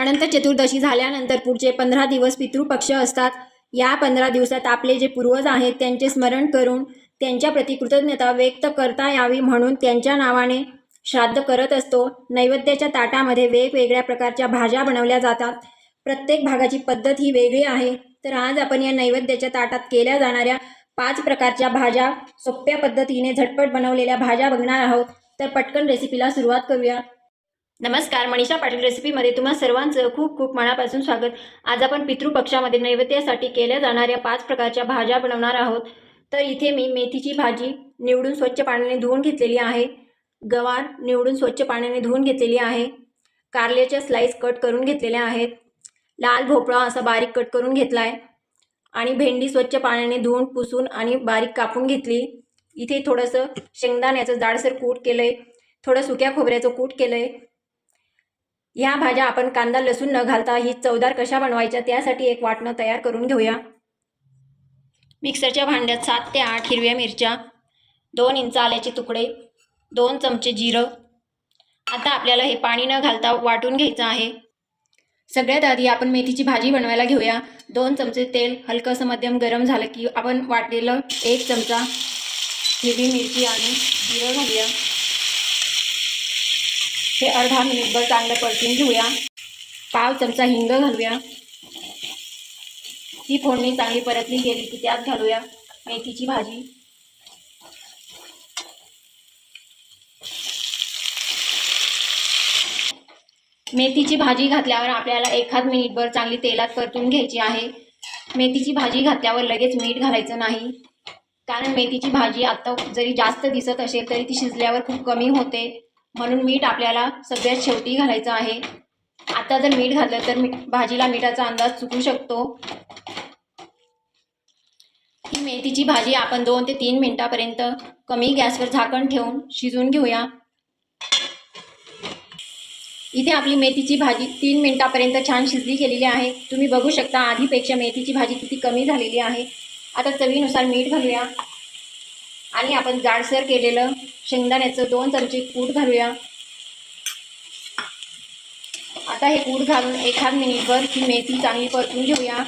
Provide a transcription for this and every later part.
अनंत चतुर्दशी झाल्यानंतर पुढचे पंधरा दिवस पितृपक्ष असतात. या पंधरा दिवसात आपले जे पूर्वज आहेत त्यांचे स्मरण करून त्यांच्याप्रती कृतज्ञता व्यक्त करता यावी म्हणून त्यांच्या नावाने श्राद्ध करत असतो. नैवेद्याच्या ताटामध्ये वेगवेगळ्या प्रकारच्या भाज्या बनवल्या जातात. प्रत्येक भागाची पद्धत ही वेगळी आहे. तर आज आपण या नैवेद्याच्या ताटात केल्या जाणाऱ्या पाच प्रकारच्या भाज्या सोप्या पद्धतीने झटपट बनवलेल्या भाज्या बघणार आहोत. तर पटकन रेसिपीला सुरुवात करूया. नमस्कार मनीषा पाटील रेसिपीमध्ये तुम्हा सर्वांचं खूप खूप मनापासून स्वागत. आज आपण पितृपक्षामध्ये नैवेद्यासाठी केल्या जाणाऱ्या पाच प्रकारच्या भाज्या बनवणार आहोत. तर इथे मी मेथीची भाजी निवडून स्वच्छ पाण्याने धुवून घेतलेली आहे. गवार निवडून स्वच्छ पाण्याने धुवून घेतलेली आहे. कारल्याच्या स्लाईस कट करून घेतलेल्या आहेत. लाल भोपळा असा बारीक कट करून घेतला आहे आणि भेंडी स्वच्छ पाण्याने धुवून पुसून आणि बारीक कापून घेतली. इथे थोडंसं शेंगदाण्याचं जाडसर कूट केलं आहे थोडं सुक्या खोबऱ्याचं कूट केलं आहे ह्या भाज्या आपण कांदा लसूण न घालता ही चवदार कशा बनवायच्या त्यासाठी एक वाटणं तयार करून घेऊया. मिक्सरच्या भांड्यात सात ते आठ हिरव्या मिरच्या दोन इंच आल्याचे तुकडे दोन चमचे जिरं. आता आपल्याला हे पाणी न घालता वाटून घ्यायचं आहे. सगळ्यात आधी आपण मेथीची भाजी बनवायला घेऊया. दोन चमचे तेल हलकंसं मध्यम गरम झालं की आपण वाटलेलं एक चमचा हिरवी मिरची आणि जिरं घालूया. हे अर्धा मिनिटभर चांगलं परतून घेऊया. पाव चमचा हिंग घालूया. ही फोडणी चांगली परतली गेली की त्यात घालूया मेथीची भाजी. मेथीची भाजी घातल्यावर आपल्याला एखाद मिनिटभर चांगली तेलात परतून घ्यायची आहे. मेथीची भाजी घातल्यावर लगेच मीठ घालायचं नाही. कारण मेथीची भाजी आत्ता जरी जास्त दिसत असेल तरी ती शिजल्यावर खूप कमी होते. म्हणून मीठ आपल्याला सगळ्यात शेवटी घालायचं आहे. आता जर मीठ घातलं तर मीठ भाजीला मिठाचा अंदाज चुकू शकतो. ही मेथीची भाजी आपण दोन ते तीन मिनटापर्यंत कमी गॅसवर झाकण ठेवून शिजवून घेऊया. इथे आपली मेथीची भाजी तीन मिनटापर्यंत छान शिजली गेलेली आहे. तुम्ही बघू शकता आधीपेक्षा मेथीची भाजी किती कमी झालेली आहे. आता चवीनुसार मीठ घालूया. आणि आपण जाडसर केलेलं शेंगदाण्याचं दोन चमचे कूट घालूया. आता हे कूट घालून एखाद मिनिटभर ही मेथी चांगली परतून घेऊया.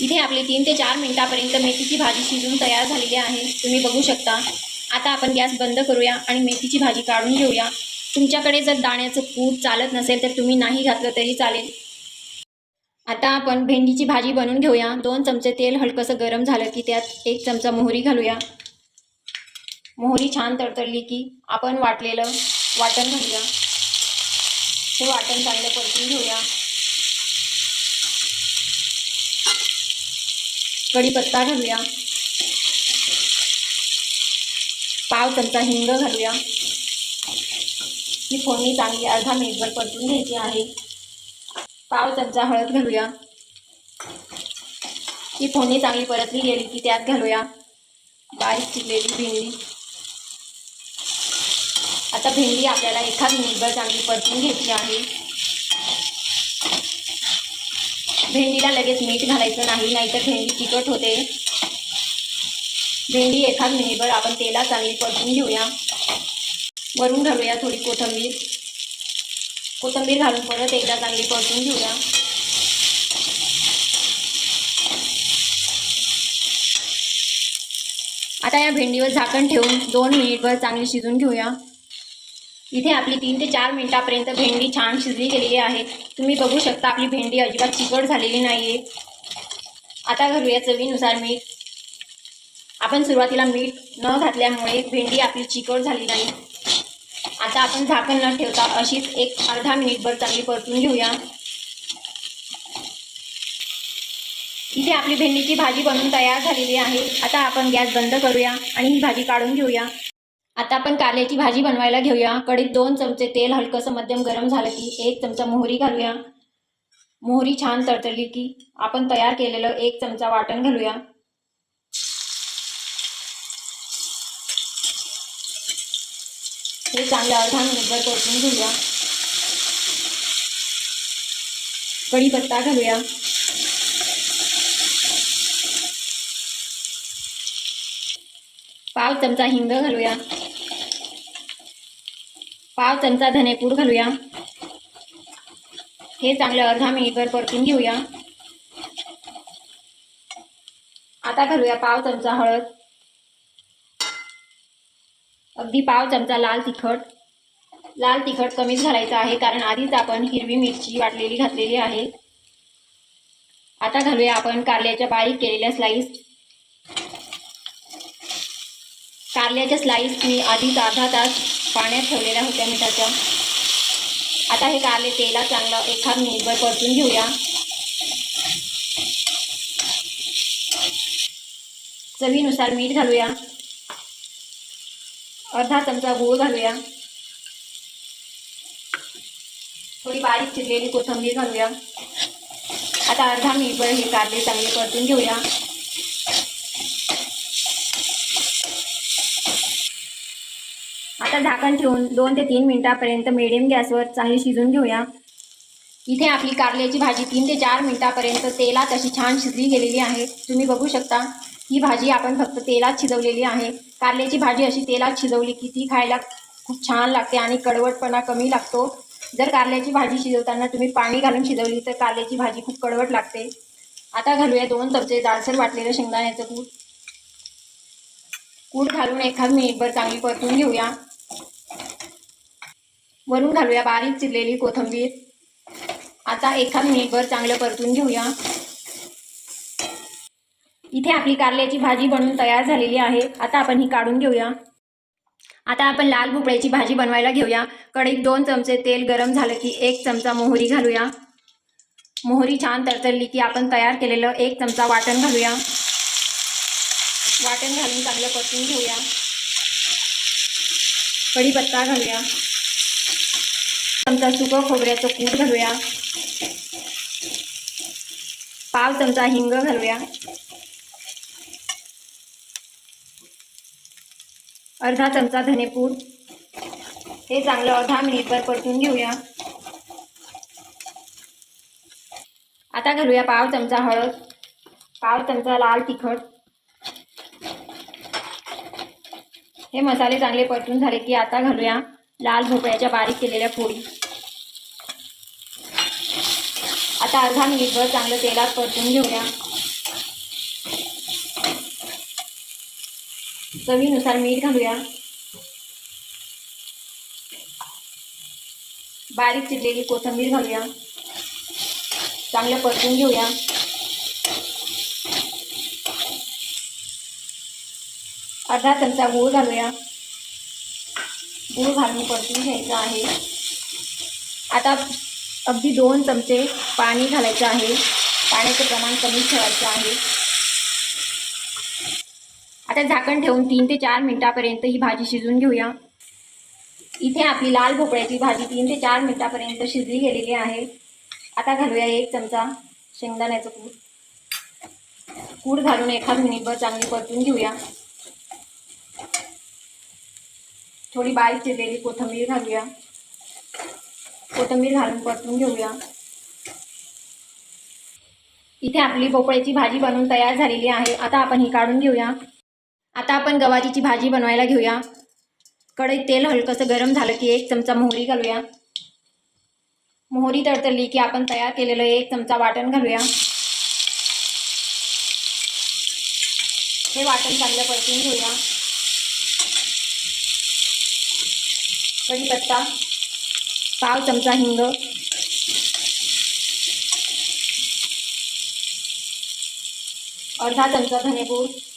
इथे आपली तीन ते चार मिनिटापर्यंत मेथीची भाजी शिजून तयार झालेली आहे. तुम्ही बघू शकता. आता आपण गॅस बंद करूया आणि मेथीची भाजी काढून घेऊया. तुमच्याकडे जर दाण्याचं कूट चालत नसेल तर तुम्ही नाही घातलं तरी चालेल. आता आपण भेंडीची भाजी बनवून घेऊया. दोन चमचे तेल हलकंसं गरम झालं की त्यात एक चमचा मोहरी घालूया. मोहरी छान तडतडली की आपण वाटलेलं वाटण घालूया. हे वाटण चांगलं परतून घेऊया. कढीपत्ता घालूया. पाव चमचा हिंग घालूया. ही फोडणी चांगली अर्धा मिनिटभर परतून घ्यायची आहे. पाव चमचा हळद घालूया. ही फोडणी चांगली परतली गेली की त्यात घालूया. बारीक चिरलेली भेंडी. आता भेंडी आपल्याला एखाद मिनिटभर चांगली परतून घ्यायची आहे. भेंडीला लगेच मीठ घालायचं नाही नाहीतर भेंडी तिखट होते. भेंडी एखाद मिनिटभर आपण तेला चांगली परतून घेऊया. वरून घालूया थोडी कोथंबीर. कोथिंबीर घालून परत एकदा चांगली परतून घेऊया. आता या भेंडीवर झाकण ठेवून दोन मिनिटभर चांगली शिजून घेऊया. इथे आपली तीन ते चार मिनिटापर्यंत भेंडी छान शिजली गेलेली आहे. तुम्ही बघू शकता आपली भेंडी अजिबात चिकट झालेली नाही आहे आता घालूया चवीनुसार मीठ. आपण सुरुवातीला मीठ न घातल्यामुळे भेंडी आपली चिकट झाली नाही. आता आपण झाकण न ठेवता अशीच एक अर्धा मिनिटभर चांगली परतून घेऊया. इथे आपली भेंडीची भाजी बनवून तयार झालेली आहे. आता आपण गॅस बंद करूया आणि ही भाजी काढून घेऊया. आता आपण कारल्याची भाजी बनवायला घेऊया. कढीत दोन चमचे तेल हलकंसं मध्यम गरम झालं की एक चमचा मोहरी घालूया. मोहरी छान तडतडली की आपण तयार केलेलं एक चमचा वाटण घालूया. हे चांगलं अर्धा मिनिटभर परतून घेऊया कढीपत्ता घालूया. पाव चमचा हिंग घालूया. पाव चमचा धनेपूड घालूया. हे चांगलं अर्धा मिनिटभर परतून घेऊया. आता घालूया पाव चमचा हळद. अगदी पाव चमचा लाल तिखट. लाल तिखट कमीच घालायचं आहे कारण आधीच आपण हिरवी मिरची वाटलेली घातलेली आहे. आता घालूया आपण कारल्याच्या बारीक केलेल्या स्लाईस कारल्याच्या स्लाईस मी आधीच अर्धा तास पाण्यात ठेवलेल्या होत्या मिठाच्या. आता हे कारले तेला चांगलं एखाद मिनिटभर परतून घेऊया. चवीनुसार मीठ घालूया. अर्धा चमचा गूळ घालूया. थोडी बारीक चिरलेली कोथिंबीर घालूया. आता अर्धा मिनिटभर हे कारले चांगले परतून घेऊया. आता झाकण ठेवून दोन ते तीन मिनिटापर्यंत मिडियम गॅसवर चांगली शिजून घेऊया. इथे आपली कारल्याची भाजी तीन ते चार मिनिटापर्यंत तेलात अशी छान शिजली गेलेली आहे. तुम्ही बघू शकता. ही भाजी आपण फक्त तेलात शिजवलेली आहे. कारल्याची भाजी अशी तेलात शिजवली की ती खायला खूप छान लागते आणि कडवटपणा कमी लागतो. जर कारल्याची भाजी शिजवताना तुम्ही पाणी घालून शिजवली तर कारल्याची भाजी खूप कडवट लागते. आता घालूया दोन चमचे दाळसर वाटलेलं शेंगदाण्याचं कूट. कूट घालून एखाद मिनिटभर चांगली परतून घेऊया. वरून घालूया बारीक चिरलेली कोथिंबीर. आता एखाद मिनिटभर चांगलं परतून घेऊया. इथे आपली कारल्याची भाजी बनवून तयार झालेली आहे. आता आपण ही काढून घेऊया. आता आपण लाल भोपळ्याची भाजी बनवायला घेऊया. कढईत दोन चमचे तेल गरम झालं की एक चमचा मोहरी घालूया. मोहरी छान तरतरली की आपण तयार केलेलं एक चमचा वाटण घालूया. वाटण घालून चांगलं परतून घेऊया. कढीपत्ता घालूया. चमचा सुकं खोबऱ्याचं कूट घालूया. पाव चमचा हिंग घालूया. अर्धा चमचा धनेपूड. हे चांगलं अर्धा मिनिटभर परतून घेऊया. आता घालूया पाव चमचा हळद. पाव चमचा लाल तिखट. हे मसाले चांगले परतून झाले की आता घालूया लाल भोपळ्याच्या बारीक केलेल्या पोळी आता अर्धा मिनिटभर चांगलं तेलात परतून घेऊया. चवीनुसार मीठ घालूया बारीक चिरलेली कोथिंबीर घालूया चांगलं परतून घेऊया अर्धा चमचा गूळ घालूया गूळ घालून परतून घ्यायचं आहे आता अगदी दोन चमचे पाणी घालायचं आहे पाण्याचं प्रमाण कमी ठेवायचं आहे आता झाकण ठेवून तीन ते चार मिनिटापर्यंत ही भाजी शिजून घेऊया. इथे आपली लाल भोपळ्याची भाजी तीन ते चार मिनिटापर्यंत शिजली गेलेली आहे. आता घालूया एक चमचा शेंगदाण्याचं कूट. कूट घालून एखाद मिनिटभर चांगली परतून घेऊया. थोडी बारीक चिरलेली कोथिंबीर घालूया. कोथिंबीर घालून परतून घेऊया. इथे आपली भोपळ्याची भाजी बनवून तयार झालेली आहे. आता आपण ही काढून घेऊया. आता आपण गवारीची भाजी बनवायला घेऊया. कढईत तेल हलकंसं गरम झालं की एक चमचा मोहरी घालूया. मोहरी तडतडली की आपण तयार केलेलं एक चमचा वाटण घालूया. हे वाटण चांगलं परतून घेऊया. कढीपत्ता पाव चमचा हिंग. अर्धा चमचा धनेपूड.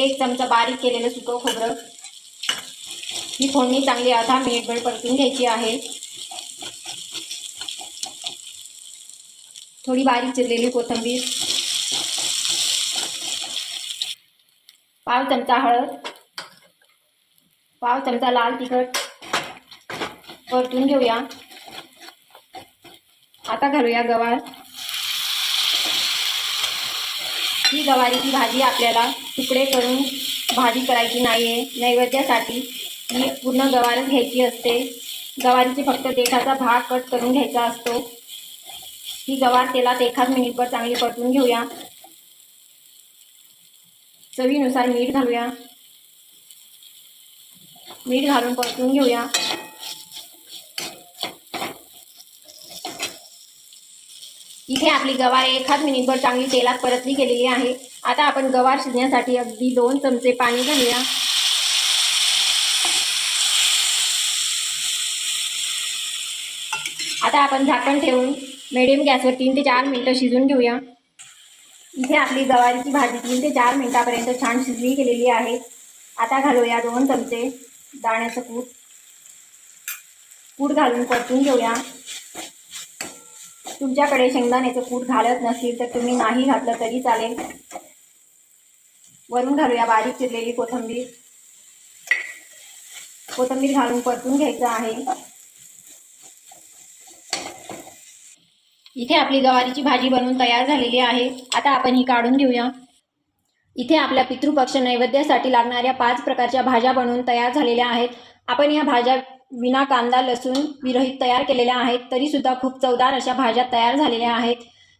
एक चमचा बारीक केलेलं सुकं खोबरं. ही फोडणी चांगली अर्धा मिनिटभर परतून घ्यायची आहे. थोडी बारीक चिरलेली कोथिंबीर. पाव चमचा हळद. पाव चमचा लाल तिखट. घेऊया. आता घालूया गवार. ही गवारीची भाजी आपल्याला तुकडे करून भाजी करायची नाही आहे नैवेद्यासाठी. ही पूर्ण गवारच घ्यायची असते. गवारीची फक्त भाग कट करून असतो. ही गवार तेलात एखाद मिनिटभर चांगली परतून घेऊया. चवीनुसार मीठ घालूया. मीठ घालून परतून इथे आपली गवार एखाद मिनिटभर चांगली तेलात परतली गेलेली आहे. आता आपण गवार शिजण्यासाठी अगदी दोन चमचे पाणी घालूया. आता आपण झाकण ठेवून मिडियम गॅसवर तीन ते चार मिनटं शिजून घेऊया. इथे आपली गवारीची भाजी तीन ते चार मिनिटापर्यंत छान शिजली गेलेली आहे. आता घालूया दोन चमचे दाण्याचं कूट. कूट घालून परतून घेऊया. तुमच्याकडे शेंगदाण्याचं कूट घालत नसेल तर तुम्ही नाही घातलं तरी चालेल. वरून घालूया बारीक चिरलेली कोथिंबीर. कोथिंबीर घालून परतून घ्यायचं आहे. इथे आपली गवारीची भाजी बनवून तयार झालेली आहे. आता आपण ही काढून घेऊया. इथे आपल्या पितृपक्ष नैवेद्यासाठी लागणाऱ्या पाच प्रकारच्या भाज्या बनवून तयार झालेल्या आहेत. आपण या भाज्या विना कांदा लसूण विरहित तयार केलेल्या आहेत तरीसुद्धा खूप चवदार अशा भाज्या तयार झालेल्या आहेत.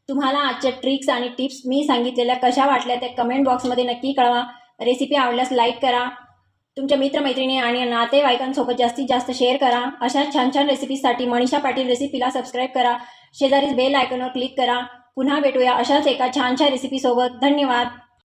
तुम्हाला आजच्या ट्रिक्स आणि टिप्स मी सांगितलेल्या कशा वाटल्या त्या कमेंट बॉक्समध्ये नक्की कळवा. रेसिपी आवडल्यास लाईक करा. तुमच्या मित्रमैत्रिणी आणि नातेवाईकांसोबत जास्तीत जास्त शेअर करा. अशा छान छान रेसिपीसाठी मनीषा पाटील रेसिपीला सबस्क्राईब करा. शेजारीच बेल आयकॉनवर क्लिक करा. पुन्हा भेटूया अशाच एका छानशा रेसिपीसोबत धन्यवाद.